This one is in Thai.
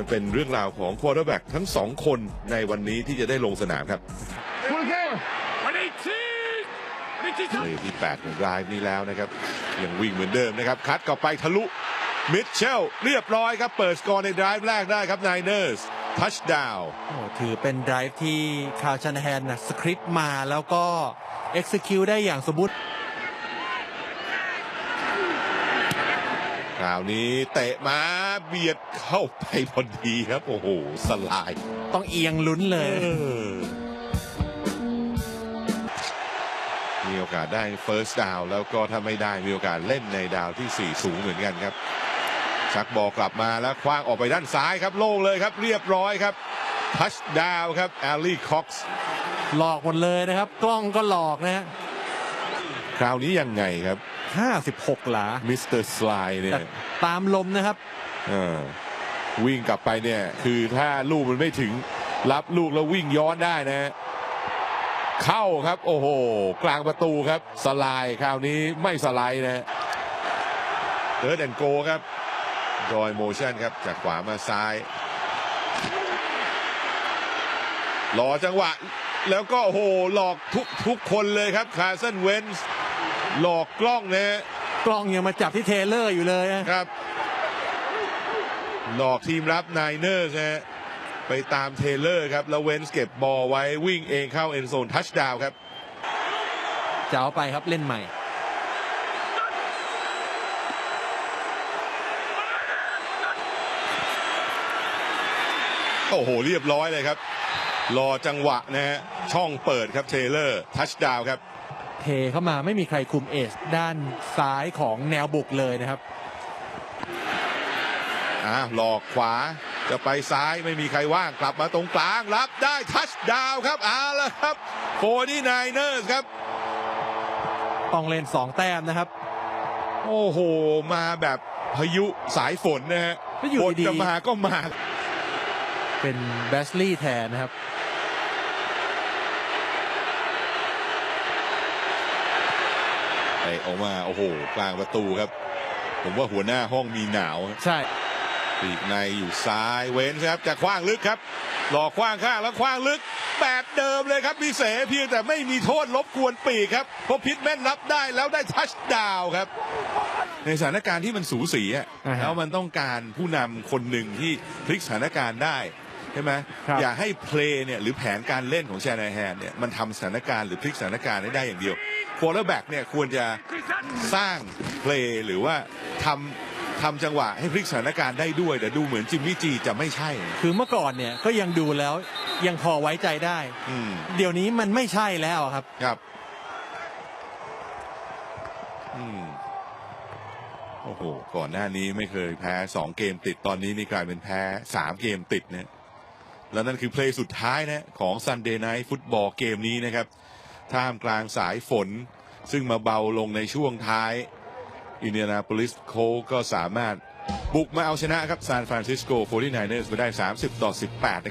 มันเป็นเรื่องราวของควอเตอร์แบ็กทั้งสองคนในวันนี้ที่จะได้ลงสนามครับเพลย์ที่8ของไดรฟ์นี้แล้วนะครับ ยังวิ่งเหมือนเดิมนะครับ คัดกลับไปทะลุ มิดเชล เรียบร้อยครับ เปิดสกอร์ในไดรฟ์แรกได้ครับไนเนอร์สทัชดาวโอ้ถือเป็นไดรฟ์ที่คาวชันแฮนนะสคริปต์มาแล้วก็ execute ได้อย่างสมบูรณ์ คราวนี้เตะมาเบียดเข้าไปพอดีครับ โอ้โห สลาย ต้องเอียงลุ้นเลยเออมีโอกาสได้ first down แล้วก็ถ้าไม่ได้มีโอกาสเล่นในดาวที่ 4 สูงเหมือนกันครับ ชักบอลกลับมาแล้วคว้างออกไปด้านซ้ายครับ โล่งเลยครับ เรียบร้อยครับทัชดาวครับแอลลี่คอกซ์หลอกหมดเลยนะครับ กล้องก็หลอกนะฮะคราวนี้ยังไงครับ 56 หลา มิสเตอร์สไลเนี่แต่ย ตามลมนะครับเออวิ่งกลับไปเนี่ย คือถ้าลูกมันไม่ถึงรับลูกแล้ววิ่งย้อนได้นะฮะเข้าครับ โอ้โห กลางประตูครับ สไลด์คราวนี้ไม่สไลด์นะฮะเดิร์ดแอนโกครับดอยโมชั่นครับ จากขวามาซ้าย รอจังหวะ แล้วก็โอ้โหหลอกทุกทุกคนเลยครับคาร์สันเวนส์ หลอกกล้องนะฮะกล้องยังมาจับที่เทเลอร์อยู่เลยนะครับ หลอกทีมรับไนเนอร์ฮะไปตามเทเลอร์ครับ แล้วเวนส์เก็บบอลไว้วิ่งเองเข้าเอ็นโซนทัชดาวครับจะเอาไปครับเล่นใหม่ โอ้โห เรียบร้อยเลยครับ รอจังหวะนะฮะช่องเปิดครับเทเลอร์ ทัชดาวครับ เทเข้ามาไม่มีใครคุมเอสด้านซ้ายของแนวบุกเลยนะครับอ่าหลอกขวาจะไปซ้ายไม่มีใครว่างกลับมาตรงกลางรับได้ทัชดาวครับเอาละครับโฟนี่ไนเนอร์ครับ ต้องเล่น2แต้มนะครับ โอ้โห มาแบบพายุสายฝนนะฮะแล้วอยู่ฝนดีๆจะมาก็มา เป็นแบสลี่แทนนะครับ ตะออกมาโอ้โหกลางประตูครับ ผมว่าหัวหน้าห้องมีหนาวใช่ปีกในอยู่ซ้ายเว้นครับจะคว้างลึกครับ หลอกคว้างข้างแล้วคว้างลึก แบบเดิมเลยครับพิเศษเพียงแต่ไม่มีโทษลบกวนปีกครับเพราะพิทแม่นรับได้แล้วได้ทัชดาวน์ครับ ในสถานการณ์ที่มันสูสีอะอ่าฮะแล้วมันต้องการผู้นำคนหนึ่งที่พลิกสถานการณ์ได้ใช่ไหมครับ อย่าให้เพลย์เนี่ยหรือแผนการเล่นของแชนไนแฮนเนี่ยมันทำสถานการณ์หรือพลิกสถานการณ์ได้ได้อย่างเดียว โคเ r อร์แบ็กเนี่ยควรจะสร้างเพลย์หรือว่าทำทำจังหวะให้พลิกสถานการณ์ได้ด้วย แต่ดูเหมือนจิมมี่จีจะไม่ใช่ คือเมื่อก่อนเนี่ยก็ยังดูแล้วยังพอไว้ใจได้ อืมเดี๋ยวนี้มันไม่ใช่แล้วอะครับ ครับ อืมโอ้โห ก่อนหน้านี้ไม่เคยแพ้สองเกมติดตอนนี้นี่กลายเป็นแพ้สามเกมติดนะแล้วนั่นคือเพลย์สุดท้ายนะของ Sunday Night Football เกมนี้นะครับ ท่ามกลางสายฝน ซึ่งมาเบาลงในช่วงท้าย อินเดียนาโพลิสโคก็สามารถบุกมาเอาชนะครับซานฟรานซิสโก 49ers ไปได้ 30 ต่อ 18